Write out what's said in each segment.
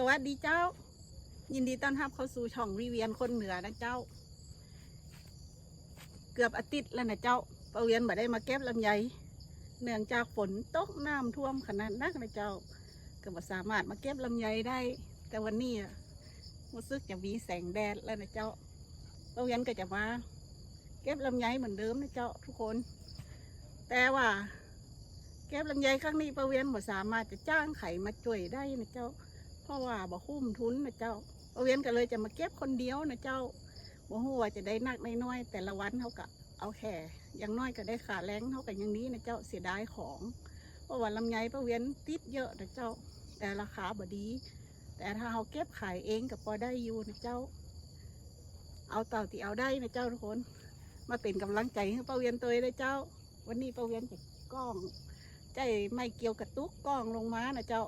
สวัสดีเจ้า ยินดีต้อนรับเข้าสู่ช่องวิเวียนคนเหนือนะเจ้า เกือบอาทิตย์แล้วนะเจ้าปาเวียนมาได้มาเก็บลำไยเนื่องจากฝนตกน้ำท่วมขนาดนักนะเจ้า ก็บ่สามารถมาเก็บลำไยได้ แต่วันนี้อะรู้สึกจะมีแสงแดดแล้วนะเจ้าปาเวียนก็จะมาเก็บลำไยเหมือนเดิมนะเจ้าทุกคน แต่ว่า เก็บลำไยครั้งนี้ปาเวียนบ่สามารถจะจ้างไขมาช่วยได้นะเจ้า เพราะว่าบ่คุ้มทุนนะเจ้าเปาเวียนก็เลยจะมาเก็บคนเดียวนะเจ้าบ่ฮู้ว่าจะได้นักได้น้อยแต่ละวันเขาก็เอาแค่อยังน้อยก็ได้ขาแรงเขาก็ยังนี้นะเจ้าเสียดายของเพราะว่าลำไยปาเวียนติดเยอะนะเจ้า แต่ราคาบ่ดี แต่ถ้าเราเก็บขายเองก็พอได้อยู่นะเจ้า เอาเต่าที่เอาได้นะเจ้าทุกคน มาเป็นกำลังใจให้ป้าเวียนตัวเลยเจ้า วันนี้ป้าเวียนจะกล้องใจไม่เกี่ยวกับตุ๊กกล้องลงมานะเจ้า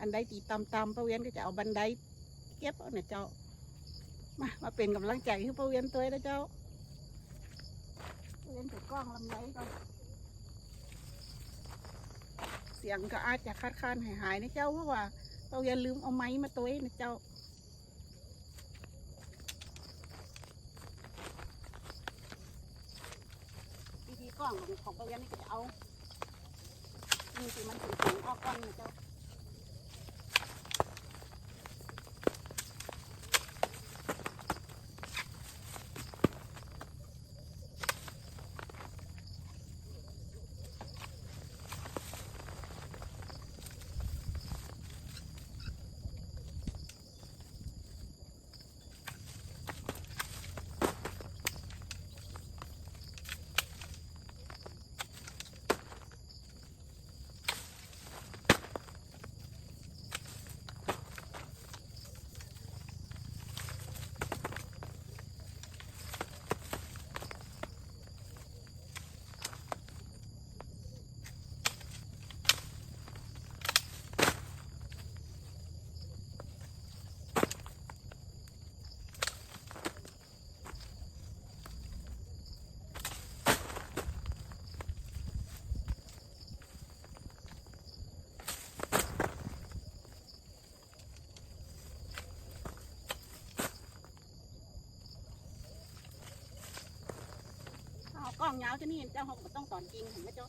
อันใดตีตำตำป้าเวียนก็จะเอาบันไดเก็บเอานะเจ้า มามาเป็นกำลังใจให้ป้าเวียนตัวนะเจ้าเวียนจะกล้องลำไยก่อนเสียงก็อาจจะคาดคานหายหายนะเจ้าเพราะว่าป้าเวียนลืมเอาไม้มาตัวนะเจ้าวิธีกล้องของของป้าเวียนนี่ก็จะเอานี่สิมันถึงถึงออกก้อนนะเจ้า ยาวจะนี่เจ้าเขาก็ต้องตอนจริงเห็นไหมเจ้า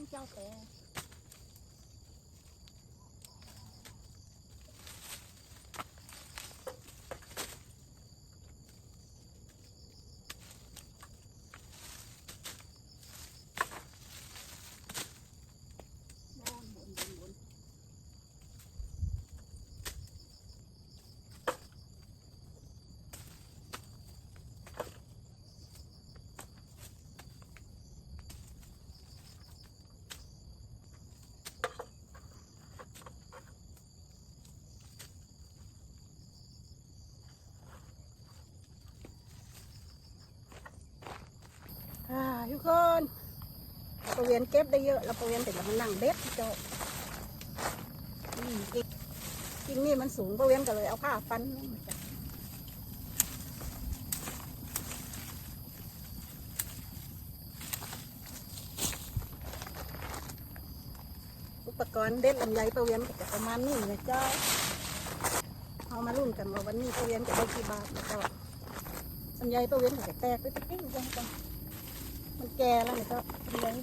งเจ้าแต่ด้านบนบนบน อ่าทุกคน ประเวียนเก็บได้เยอะแล้วประเวียนแต่ละมันนั่งเด็ดเจ้าอืมกิ่งนี่มันสูงประเวียนก็เลยเอาผ้าฟันมันอุปกรณ์เด็ดลำไยประเวียนก็จะประมาณนี้นะเจ้าเอามารุ่นกันว่าวันนี้ประเวียนจะได้กี่บาทนะเจ้าลำไยประเวียนก็จะแตกไปติ๊กติ๊กจังจังมันแก่แล้วเนี่ยก็เลย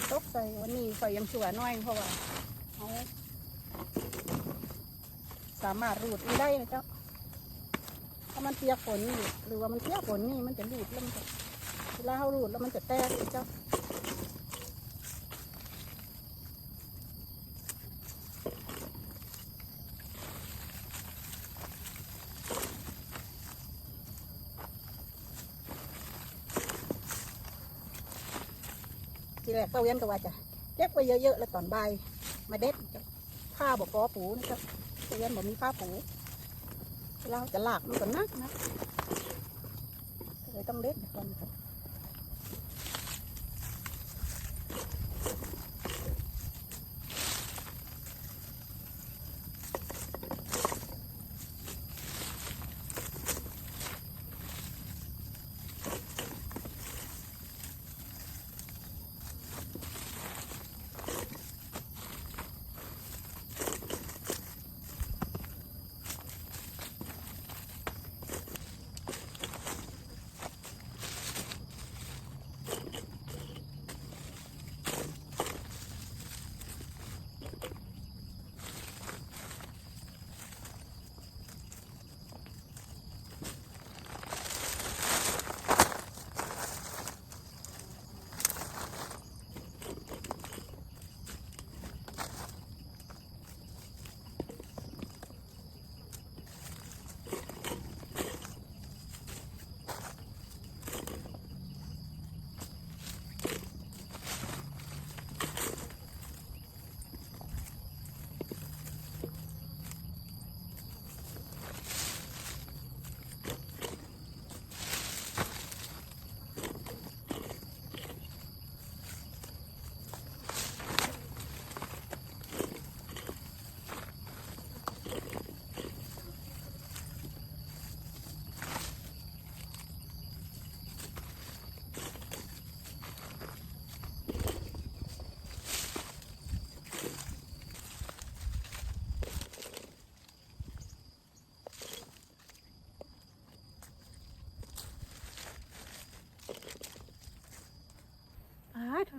นตกใส่วันนี้ไฟยังชั่วน้อยเพราะว่าเขาสามารถรูดไม่ได้นะเจ้าถ้ามันเปียกฝนนี่หรือว่ามันเปียกฝนนี่มันจะรูดแล้วมันจะเวลาเขารูดแล้วมันจะแตกเจ้า ทีแรกป้าเวียนก็ว่าจะเก็บไว้เยอะๆแล้วตอนบ่ายมาเด็ดผ้าผ้าบอกกอปูนะครับเต้าเวียนบอกมีผ้าปูเราจะลากมันก็นักนะเลยต้องเด็ดก่อนครับ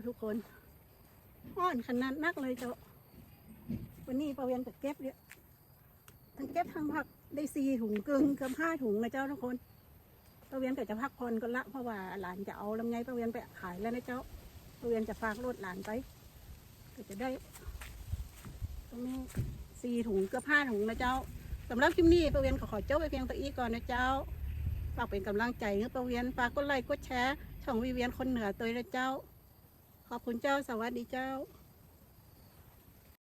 ทุกคนอ่อนขนาดนักเลยเจ้า วันนี้ประเวียนกับเก็บเนี่ยทั้งเก็บทั้งพักได้สี่ถุงกึ่งเกือบห้าถุงนะเจ้าทุกคนประเวียนก็จะพักผ่อนก็ละเพราะว่าหลานจะเอาลำไยประเวียนไปขายแล้วนะเจ้าประเวียนจะฝากรถหลานไปก็จะได้ตรงนี้สี่ถุงเกือบห้าถุงนะเจ้าสำหรับคลิปนี้ประเวียนขอขอเจ้าไปเพียงตัวอีก่อนนะเจ้าฝากเป็นกำลังใจให้ประเวียนฝากกดไลค์กดแชร์ช่องวิเวียนคนเหนือตัวนะเจ้า ขอบคุณเจ้าสวัสดีเจ้า